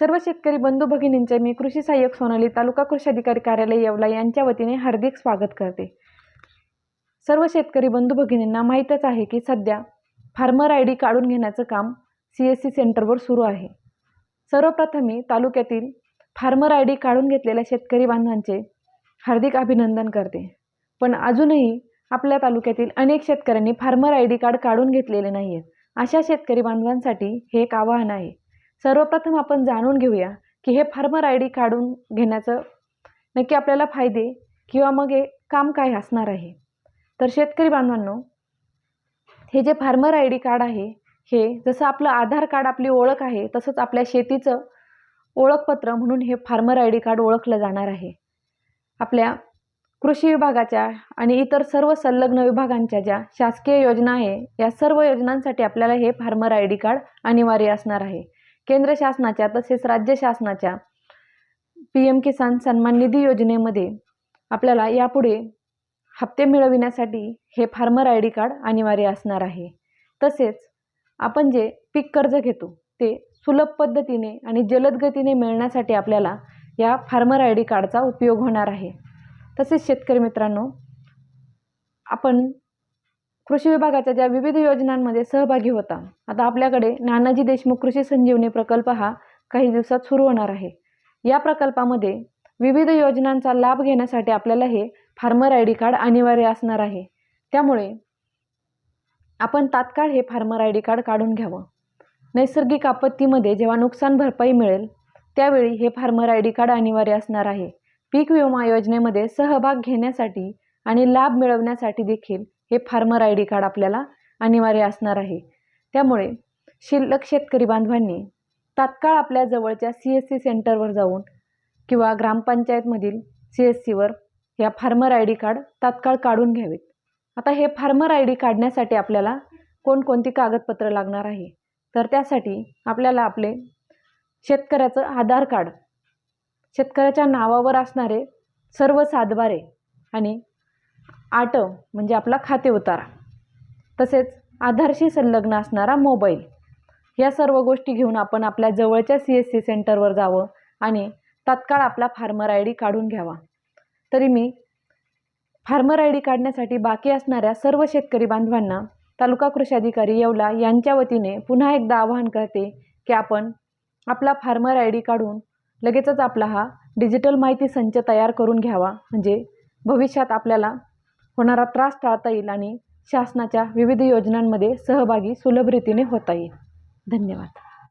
सर्व शेतकरी बंधू भगिनींचे मी कृषी सहाय्यक सोनाली तालुका कृषी अधिकारी कार्यालय येवला यांच्या वतीने हार्दिक स्वागत करते. सर्व शेतकरी बंधू भगिनींना माहीतच आहे की सध्या फार्मर आय डी काढून घेण्याचं काम सी एस सी सेंटरवर सुरू आहे. सर्वप्रथम मी तालुक्यातील फार्मर आय डी काढून घेतलेल्या शेतकरी बांधवांचे हार्दिक अभिनंदन करते. पण अजूनही आपल्या तालुक्यातील अनेक शेतकऱ्यांनी फार्मर आय डी कार्ड काढून घेतलेले नाही आहेत अशा शेतकरी बांधवांसाठी हे एक आवाहन आहे. सर्वप्रथम आपण जाणून घेऊया की हे फार्मर आय डी काढून घेण्याचं नक्की आपल्याला फायदे किंवा मग हे काम काय असणार आहे. तर शेतकरी बांधवांनो हे जे फार्मर आय डी कार्ड आहे हे जसं आपलं आधार कार्ड आपली ओळख आहे तसंच आपल्या शेतीचं ओळखपत्र म्हणून हे फार्मर आय डी कार्ड ओळखलं जाणार आहे. आपल्या कृषी विभागाच्या आणि इतर सर्व संलग्न विभागांच्या ज्या शासकीय योजना आहे या सर्व योजनांसाठी आपल्याला हे फार्मर आय डी कार्ड अनिवार्य असणार आहे. केंद्र शासनाच्या तसेच राज्य शासनाच्या पी एम किसान सन्मान निधी योजनेमध्ये आपल्याला यापुढे हप्ते मिळविण्यासाठी हे फार्मर आय डी कार्ड अनिवार्य असणार आहे. तसेच आपण जे पीक कर्ज घेतो ते सुलभ पद्धतीने आणि जलद गतीने मिळण्यासाठी आपल्याला या फार्मर आय डी कार्डचा उपयोग होणार आहे. तसेच शेतकरी मित्रांनो आपण कृषी विभागाच्या ज्या विविध योजनांमध्ये सहभागी होता आता आपल्याकडे नानाजी देशमुख कृषी संजीवनी प्रकल्प हा काही दिवसात सुरू होणार आहे. या प्रकल्पामध्ये विविध योजनांचा लाभ घेण्यासाठी आपल्याला हे फार्मर आय डी कार्ड अनिवार्य असणार आहे. त्यामुळे आपण तात्काळ हे फार्मर आय डी कार्ड काढून घ्यावं. नैसर्गिक आपत्तीमध्ये जेव्हा नुकसान भरपाई मिळेल त्यावेळी हे फार्मर आय डी कार्ड अनिवार्य असणार आहे. पीक विमा योजनेमध्ये सहभाग घेण्यासाठी आणि लाभ मिळवण्यासाठी देखील हे फार्मर आय डी कार्ड आपल्याला अनिवार्य असणार आहे. त्यामुळे शिल्लक शेतकरी बांधवांनी तात्काळ आपल्या जवळच्या सी एस सी सेंटरवर जाऊन किंवा ग्रामपंचायतमधील सी एस सीवर या फार्मर आय डी कार्ड तात्काळ काढून घ्यावेत. आता हे फार्मर आय डी काढण्यासाठी आपल्याला कोणकोणती कागदपत्र लागणार आहे? तर त्यासाठी आपल्याला आपले शेतकऱ्याचं आधार कार्ड शेतकऱ्याच्या नावावर असणारे सर्व सातबारे आणि आट म्हणजे आपला खाते उतारा. तसेच आधारशी संलग्न असणारा मोबाईल. या सर्व गोष्टी घेऊन आपण आपल्या जवळच्या सी एस सी सेंटरवर जावं आणि तात्काळ आपला फार्मर आय डी काढून घ्यावा. तरी मी फार्मर आय डी काढण्यासाठी बाकी असणाऱ्या सर्व शेतकरी बांधवांना तालुका कृषी अधिकारी येवला यांच्या वतीने पुन्हा एकदा आवाहन करते की आपण आपला फार्मर आय डी काढून लगेचच आपला हा डिजिटल माहिती संच तयार करून घ्यावा. म्हणजे भविष्यात आपल्याला होणारा त्रास टाळता येईल आणि शासनाच्या विविध योजनांमध्ये सहभागी सुलभ रीतीने होता येईल. धन्यवाद.